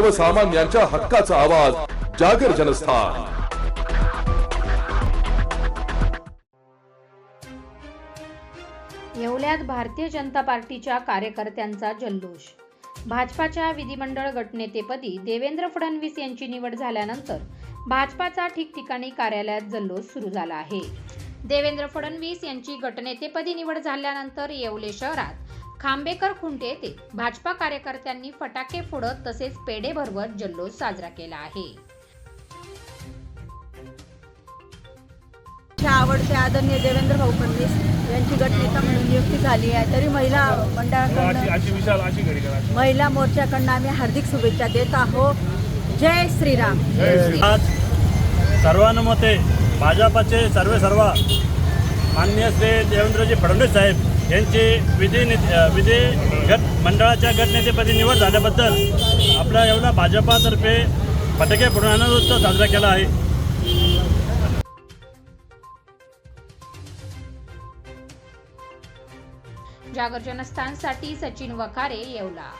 सर्वसामान्यांच्या हक्काचा आवाज जागर जनस्थान. येवल्यात भारतीय जनता पार्टीच्या कार्यकर्त्यांचा जल्लोष. भाजपाच्या विधिमंडळ गटनेतेपदी देवेंद्र फडणवीस यांची निवड झाल्यानंतर भाजपाचा ठिकठिकाणी कार्यालयात जल्लोष सुरू झाला आहे. देवेंद्र फडणवीस यांची गटनेतेपदी निवड झाल्यानंतर येवले शहरात खांबेकर खुंटे येथे भाजपा कार्यकर्त्यांनी फटाके फोडत तसेच पेढे भरवत जल्लोष साजरा केला आहे. आवडते आदरणीय देवेंद्र भाऊ फडणवीस यांची गटनेता म्हणून नियुक्ती झाली आहे. तरी महिला मंडळाकडनं महिला मोर्चाकडनं आम्ही हार्दिक शुभेच्छा देत आहोत. जय श्रीराम. आज सर्वानुमते भाजपाचे सर्वे सर्व माननीय श्री देवेंद्रजी फडणवीस साहेब यांची विधी विधी गट मंडळाच्या गटनेतेपदी निवड झाल्याबद्दल आपला एवढा भाजपातर्फे फटाके फोडून आनंदोत्सव साजरा केला आहे. जागर जनस्थानसाठी सचिन वखारे येवला.